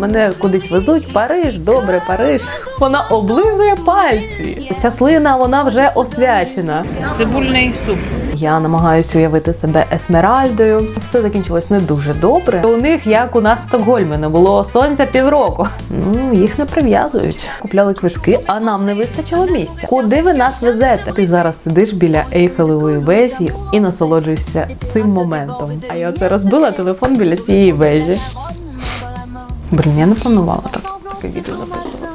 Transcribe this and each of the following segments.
Мене кудись везуть, Париж, добре, Париж. Вона облизує пальці. Ця слина вона вже освячена. Цибульний суп. Я намагаюся уявити себе есмеральдою. Все закінчилось не дуже добре. У них, як у нас в Стокгольмі, не було сонця півроку. Ну їх не прив'язують. Купляли квитки, а нам не вистачило місця. Куди ви нас везете? Ти зараз сидиш біля Ейфелевої вежі і насолоджуєшся цим моментом. А я оце розбила телефон біля цієї вежі. Блін, я не планувала так таке відео записувати.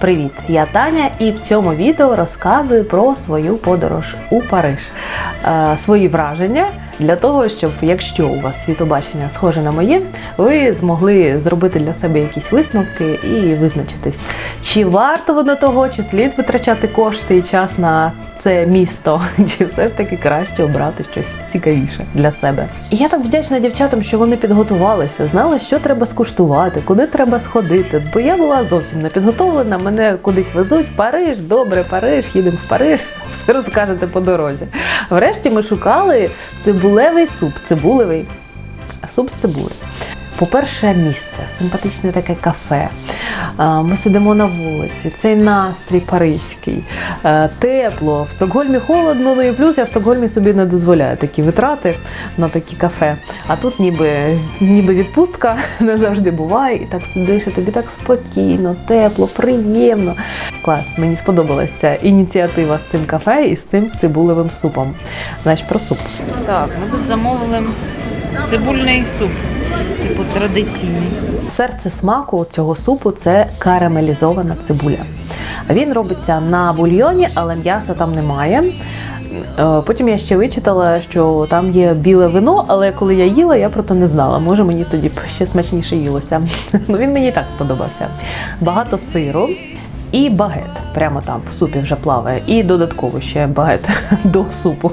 Привіт, я Таня, і в цьому відео розказую про свою подорож у Париж. Е, свої враження для того, щоб якщо у вас світобачення схоже на моє, ви змогли зробити для себе якісь висновки і визначитись, чи варто воно того, чи слід витрачати кошти і час на це місто, чи все ж таки краще обрати щось цікавіше для себе. І я так вдячна дівчатам, що вони підготувалися, знали, що треба скуштувати, куди треба сходити. Бо я була зовсім не підготовлена. Мене кудись везуть Париж, добре, Париж, їдемо в Париж. Все розкажете по дорозі. Врешті ми шукали цибулевий суп, цибулевий суп з цибулею. По-перше, місце, симпатичне таке кафе. Ми сидимо на вулиці, цей настрій паризький, тепло. В Стокгольмі холодно, ну і плюс я в Стокгольмі собі не дозволяю такі витрати на такі кафе. А тут ніби, ніби відпустка не завжди буває. І так сидиш, і тобі так спокійно, тепло, приємно. Клас, мені сподобалася ця ініціатива з цим кафе і з цим цибулевим супом. Значить, про суп. Так, ми тут замовили цибульний суп, типу традиційний. Серце смаку цього супу це карамелізована цибуля. Він робиться на бульйоні, але м'яса там немає. Е, Потім я ще вичитала, що там є біле вино, але коли я їла, я про то не знала. Може, мені тоді ще смачніше їлося. Ну він мені і так сподобався. Багато сиру. І багет прямо там в супі вже плаває. І додатково ще багет до супу.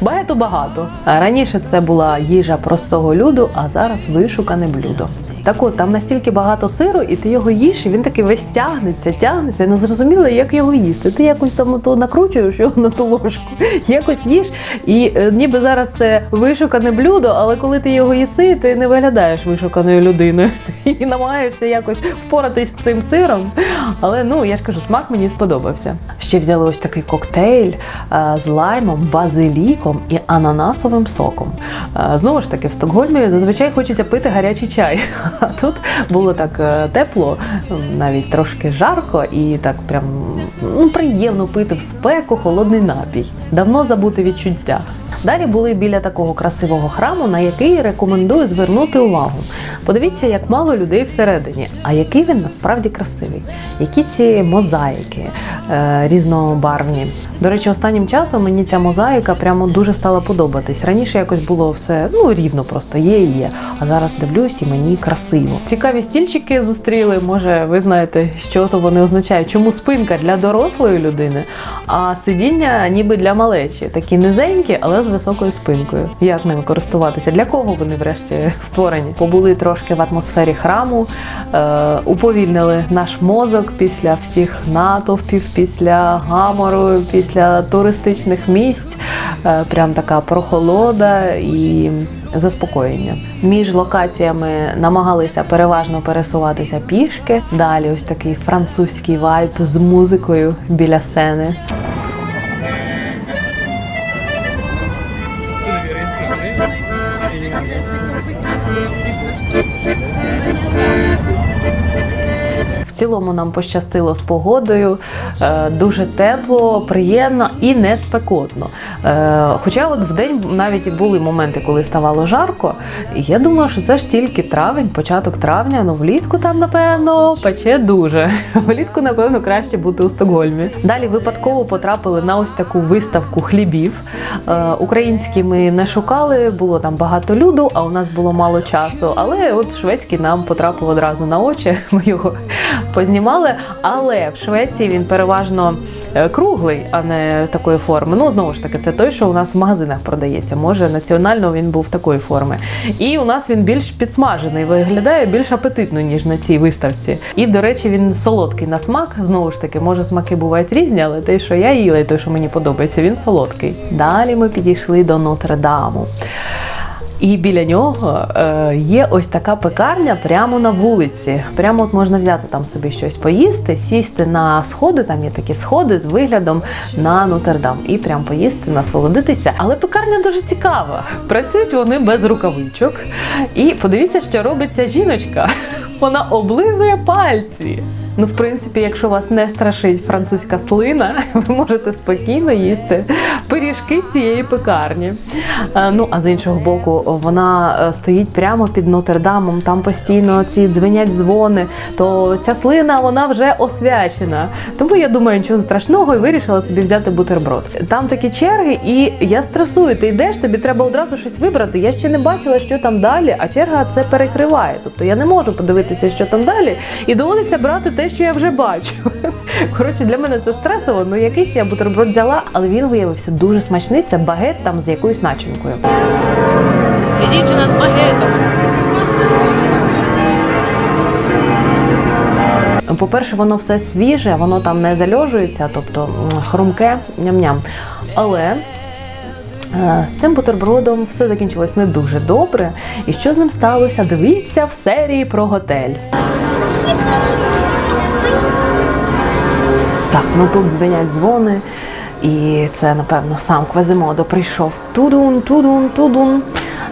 Багету багато. Раніше це була їжа простого люду, а зараз вишукане блюдо. Так от там настільки багато сиру, і ти його їш, і він такий весь тягнеться, тягнеться. Не зрозуміло, як його їсти. Ти якось там то накручуєш його на ту ложку, якось їш, і е, ніби зараз це вишукане блюдо, але коли ти його їси, ти не виглядаєш вишуканою людиною і намагаєшся якось впоратись з цим сиром. Але ну я ж кажу, смак мені сподобався. Ще взяли ось такий коктейль е, з лаймом, базиліком і ананасовим соком. Е, Знову ж таки, в Стокгольмі зазвичай хочеться пити гарячий чай. А тут було так е, тепло, навіть трошки жарко, і так прям ну, приємно пити в спеку холодний напій. Давно забути відчуття. Далі були біля такого красивого храму, на який рекомендую звернути увагу. Подивіться, як мало людей всередині, а який він насправді красивий. Які ці мозаїки е, різнобарвні. До речі, останнім часом мені ця мозаїка прямо дуже стала подобатись. Раніше якось було все ну рівно, просто є і є. А зараз дивлюсь і мені красиво. Цікаві стільчики зустріли. Може, ви знаєте, що то вони означають? Чому спинка для дорослої людини, а сидіння ніби для малечі. Такі низенькі, але з високою спинкою. Як ними користуватися? Для кого вони врешті створені? Побули трошки в атмосфері храму, е, уповільнили наш мозок після всіх натовпів, після гамору, після туристичних місць. Е, прям така прохолода і заспокоєння. Між локаціями намагалися переважно пересуватися пішки. Далі ось такий французький вайб з музикою біля сцени. Цілому нам пощастило з погодою, е, дуже тепло, приємно і не спекотно. Е, Хоча от в день навіть були моменти, коли ставало жарко, я думаю, що це ж тільки травень, початок травня. Ну влітку там, напевно, пече дуже. Влітку, напевно, краще бути у Стокгольмі. Далі випадково потрапили на ось таку виставку хлібів. Е, Українські ми не шукали, було там багато люду, а у нас було мало часу. Але от шведський нам потрапив одразу на очі. Ми його познімали. Але в Швеції він переважно е, круглий, а не такої форми. Ну знову ж таки, це той, що у нас в магазинах продається. Може, національно він був такої форми. І у нас він більш підсмажений, виглядає більш апетитно, ніж на цій виставці. І, до речі, він солодкий на смак. Знову ж таки, може, смаки бувають різні, але той, що я їла, і той, що мені подобається, він солодкий. Далі ми підійшли до Нотр-Даму. І біля нього е, є ось така пекарня прямо на вулиці. Прямо от можна взяти там собі щось поїсти, сісти на сходи. Там є такі сходи з виглядом на Нотр-Дам. І прям поїсти, насолодитися. Але пекарня дуже цікава. Працюють вони без рукавичок. І подивіться, що робиться жіночка. Вона облизує пальці. Ну, в принципі, якщо вас не страшить французька слина, ви можете спокійно їсти пиріжки з цієї пекарні. Е, Ну, а з іншого боку, вона е, стоїть прямо під Нотр-Дамом, там постійно ці дзвенять дзвони, то ця слина вона вже освячена. Тому я думаю, нічого страшного і вирішила собі взяти бутерброд. Там такі черги, і я стресую. Ти йдеш, тобі треба одразу щось вибрати. Я ще не бачила, що там далі, а черга це перекриває. Тобто я не можу подивитися, що там далі, і доводиться брати те, що я вже бачу. Коротше, для мене це стресово. Ну якийсь я бутерброд взяла, але він виявився дуже смачний. Це багет там з якоюсь начинкою. І дівчина з багетом. По-перше, воно все свіже, воно там не зальожується, тобто хрумке, ням-ням. Але з цим бутербродом все закінчилось не дуже добре. І що з ним сталося? Дивіться в серії про готель. Так, ну тут дзвенять дзвони, і це, напевно, сам Квазимодо прийшов тудун, тудун, тудун.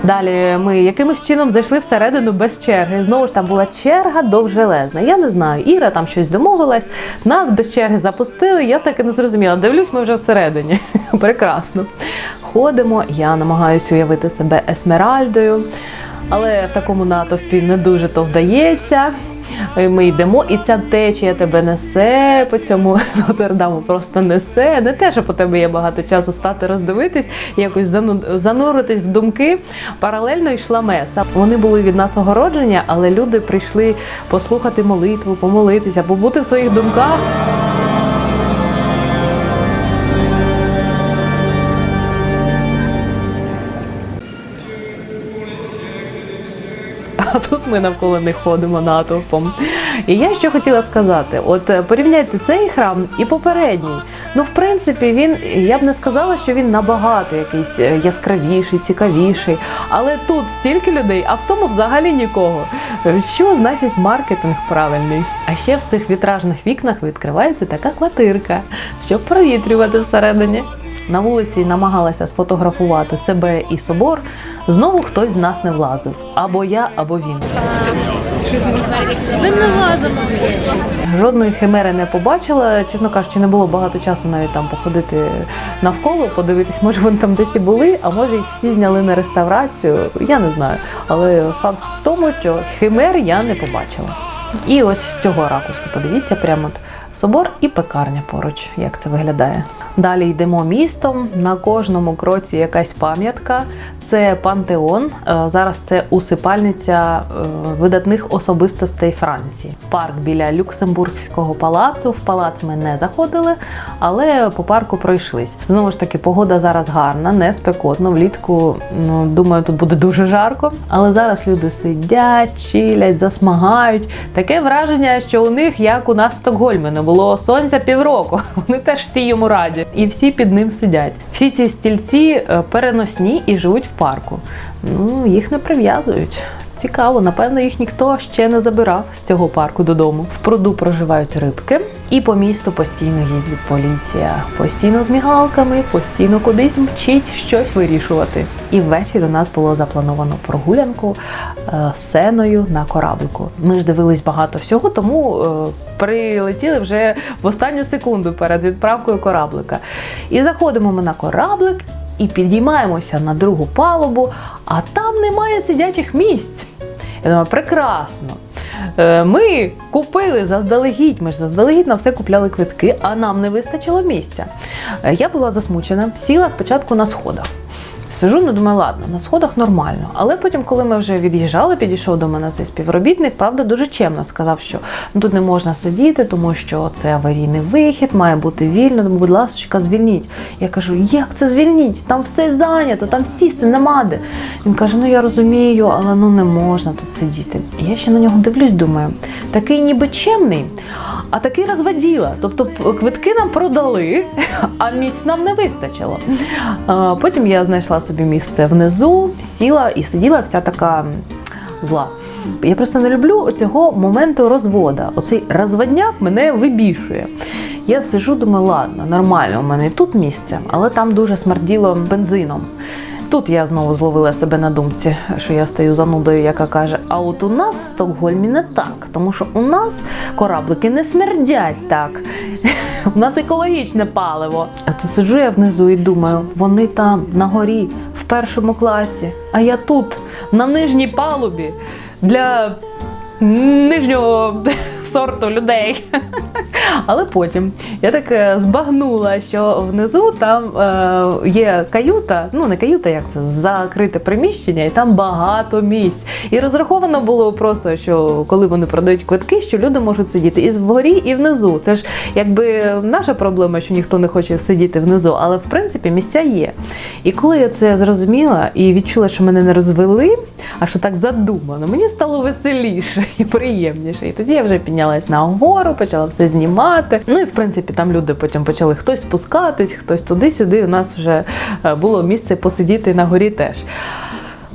Далі ми якимось чином зайшли всередину без черги. Знову ж там була черга довжелезна. Я не знаю, Іра там щось домовилась. Нас без черги запустили. Я так і не зрозуміла. Дивлюсь, ми вже всередині. Прекрасно. Ходимо. Я намагаюся уявити себе есмеральдою, але в такому натовпі не дуже то вдається. І Ми йдемо, і ця течія тебе несе по цьому Нотр-Даму, просто несе. Не те, що по тебе є багато часу стати роздивитись, якось зану- зануритись в думки. Паралельно йшла меса. Вони були від нас огородження, але люди прийшли послухати молитву, помолитися, побути в своїх думках. А тут ми навколо них ходимо натовпом. І я що хотіла сказати: от е, порівняйте цей храм і попередній. Ну, в принципі, він я б не сказала, що він набагато якийсь е, яскравіший, цікавіший. Але тут стільки людей, а в тому взагалі нікого. Е, Що значить маркетинг правильний? А ще в цих вітражних вікнах відкривається така квартирка, щоб провітрювати всередині. На вулиці намагалася сфотографувати себе і собор. Знову хтось з нас не влазив. Або я, або він. Ним не влазимо. Жодної химери не побачила. Чесно кажучи, не було багато часу навіть там походити навколо, подивитись, може вони там десь і були, а може їх всі зняли на реставрацію. Я не знаю. Але факт в тому, що химер я не побачила. І ось з цього ракурсу подивіться прямо от собор і пекарня поруч, як це виглядає. Далі йдемо містом. На кожному кроці якась пам'ятка. Це пантеон. Е, Зараз це усипальниця е, видатних особистостей Франції. Парк біля Люксембургського палацу. В палац ми не заходили, але по парку пройшлись. Знову ж таки, погода зараз гарна, не спекотно. Влітку ну думаю, тут буде дуже жарко. Але зараз люди сидять, чилять, засмагають. Таке враження, що у них, як у нас в Стокгольмі, не було сонця півроку. Вони теж всі йому раді, і всі під ним сидять. Всі ці стільці е, переносні і живуть в парку. Ну, їх не прив'язують. Цікаво, напевно, їх ніхто ще не забирав з цього парку додому. В пруду проживають рибки, і по місту постійно їздить поліція, постійно з мігалками, постійно кудись мчить щось вирішувати. І ввечері у нас було заплановано прогулянку е, сеною на кораблику. Ми ж дивились багато всього, тому е, прилетіли вже в останню секунду перед відправкою кораблика. І заходимо ми на кораблик і підіймаємося на другу палубу, а там немає сидячих місць. Я думаю, прекрасно. Е, Ми купили заздалегідь, ми ж заздалегідь на все купляли квитки, а нам не вистачило місця. Е, Я була засмучена, сіла спочатку на сходах. Сижу, ну думаю, ладно, на сходах нормально. Але потім, коли ми вже від'їжджали, підійшов до мене цей співробітник, правда, дуже чемно сказав, що ну, тут не можна сидіти, тому що це аварійний вихід, має бути вільно. Тому, будь ласка, звільніть. Я кажу, як це звільніть? Там все зайнято, там сісти нема де. Він каже: Ну я розумію, але ну не можна тут сидіти. І я ще на нього дивлюсь, думаю, такий ніби чемний. а таки розводіла. Тобто квитки нам продали, а місць нам не вистачило. Потім я знайшла собі місце внизу, сіла і сиділа вся така зла. Я просто не люблю цього моменту розвода. Оцей розводняк мене вибішує. Я сижу, думаю, ладно, нормально, у мене і тут місце, але там дуже смерділо бензином. Тут я знову зловила себе на думці, що я стою занудою, яка каже: а от у нас в Стокгольмі не так, тому що у нас кораблики не смердять так. У нас екологічне паливо. А то сиджу я внизу і думаю, вони там на горі, в першому класі, а я тут, на нижній палубі, для нижнього сорту людей. Але потім я так е, збагнула, що внизу там е, є каюта, ну не каюта, як це закрите приміщення, і там багато місць. І розраховано було просто, що коли вони продають квитки, що люди можуть сидіти і вгорі, і внизу. Це ж якби наша проблема, що ніхто не хоче сидіти внизу, але в принципі місця є. І коли я це зрозуміла і відчула, що мене не розвели, а що так задумано, мені стало веселіше і приємніше. І тоді я вже піднялась на гору, почала все знімати. Ну і в принципі там люди потім почали хтось спускатись, хтось туди-сюди. У нас вже е, було місце посидіти на горі теж.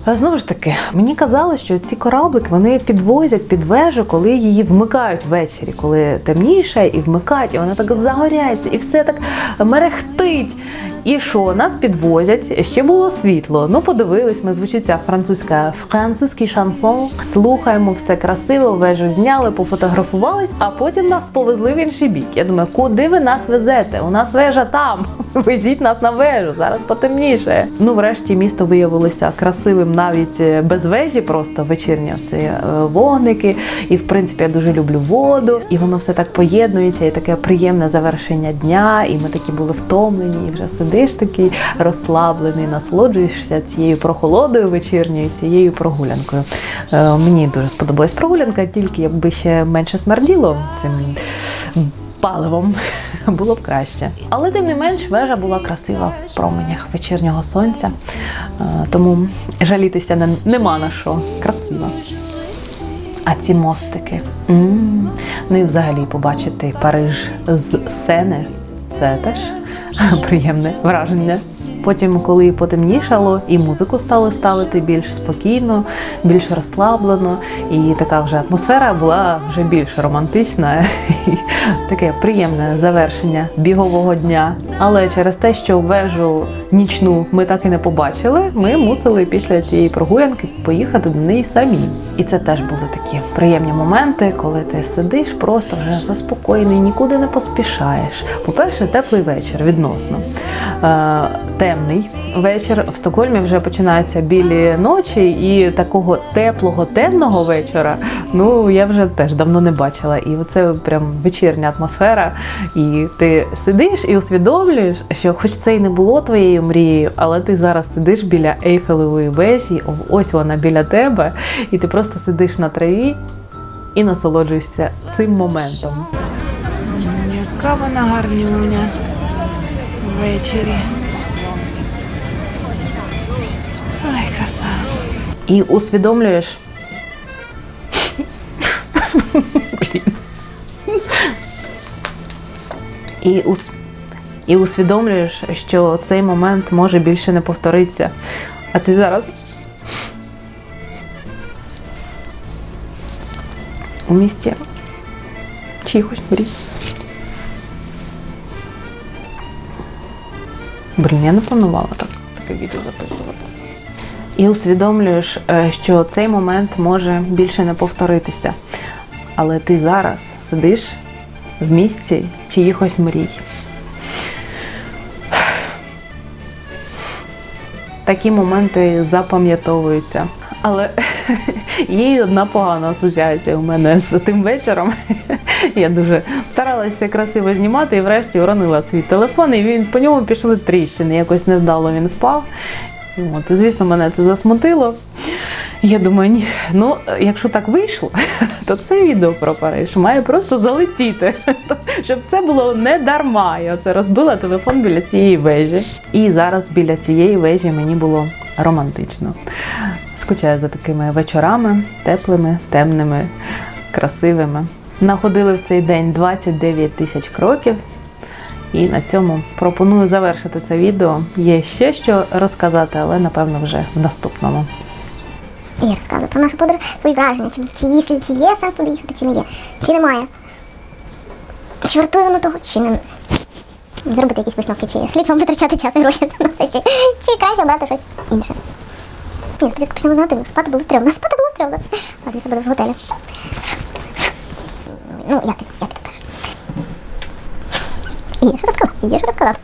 Знову ж таки, мені казали, що ці кораблики вони підвозять під вежу, коли її вмикають ввечері, коли темніше, і вмикають, і вона так загоряється, і все так мерехтить. І що нас підвозять? Ще було світло. Ну, подивились, ми звучить ця французька французький шансон. Слухаємо все красиво, вежу зняли, пофотографувались, а потім нас повезли в інший бік. Я думаю, куди ви нас везете? У нас вежа там. Везіть нас на вежу, зараз потемніше. Ну, врешті місто виявилося красивим навіть е, без вежі, просто вечірні ці е, вогники. І в принципі я дуже люблю воду, і воно все так поєднується, і таке приємне завершення дня. І ми такі були втомлені, і вже сидиш такий розслаблений, насолоджуєшся цією прохолодою вечірньою, цією прогулянкою. Е, Мені дуже сподобалась прогулянка, тільки якби ще менше смерділо цим паливом було б краще. Але тим не менш вежа була красива в променях вечірнього сонця, Е, тому жалітися не, нема на що. Красива. А ці мостики. м Ну і взагалі побачити Париж з сени це теж приємне враження. Потім, коли потемнішало, і музику стали ставити більш спокійно, більш розслаблено, і така вже атмосфера була вже більш романтична і таке приємне завершення бігового дня. Але через те, що вежу нічну ми так і не побачили, ми мусили після цієї прогулянки поїхати до неї самі. І це теж були такі приємні моменти, коли ти сидиш просто вже заспокоєний, нікуди не поспішаєш. По-перше, теплий вечір відносно. Е, темний вечір в Стокгольмі вже починаються білі ночі, і такого теплого темного вечора. Ну я вже теж давно не бачила. І оце прям вечірня атмосфера. І ти сидиш і усвідомлюєш, що, хоч це і не було твоєю мрією, але ти зараз сидиш біля Ейфелевої вежі, ось вона біля тебе, і ти просто сидиш на траві і насолоджуєшся цим моментом. Яка вона гарнюня ввечері. Ай, краса. І усвідомлюєш. Блін. І, ус... і усвідомлюєш, що цей момент може більше не повторитися. А ти зараз у місті чихось мрій. Блін, я не планувала так таке відео записувати. І усвідомлюєш, е, що цей момент може більше не повторитися. Але ти зараз сидиш в місці чиїхось мрій. Такі моменти запам'ятовуються. Але є одна погана асоціація у мене з тим вечором. Я дуже старалася красиво знімати і врешті уронила свій телефон, і він по ньому пішли тріщини. Якось невдало він впав. От, і, звісно, мене це засмутило. Я думаю, ні, ну якщо так вийшло, то це відео про Париж має просто залетіти, щоб це було не дарма. Я це розбила телефон біля цієї вежі. І зараз біля цієї вежі мені було романтично. Скучаю за такими вечорами, теплими, темними, красивими. Находили в цей день 29 тисяч кроків. І на цьому пропоную завершити це відео. Є ще що розказати, але напевно вже в наступному. І я розказую про нашу подорож, свої враження, чи, чи, є, чи є сенс туди їхати, чи не є, чи немає. Чи вартує воно того, чи не. Зробити якісь висновки, чи слід вам витрачати час і гроші на це, чи, чи краще обрати щось інше. Ні, спочатку почнемо з негативу. Спати було стрьомно. Спати було стрьомно. Ладно, це буде в готелі. Ну, як ти, як ти кажеш? І я що розказав? І я що розказав?